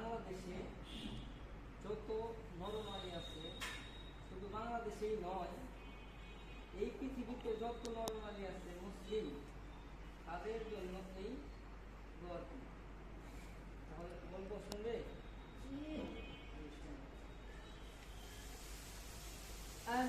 বাংলাদেশে যত নরনারী আছে শুধু বাংলাদেশেই নয় এই পৃথিবীতে যত নরনারী আছে মুসলিম তাদের জন্য এই দোয়াটি। তাহলে গল্প শুনবে? أن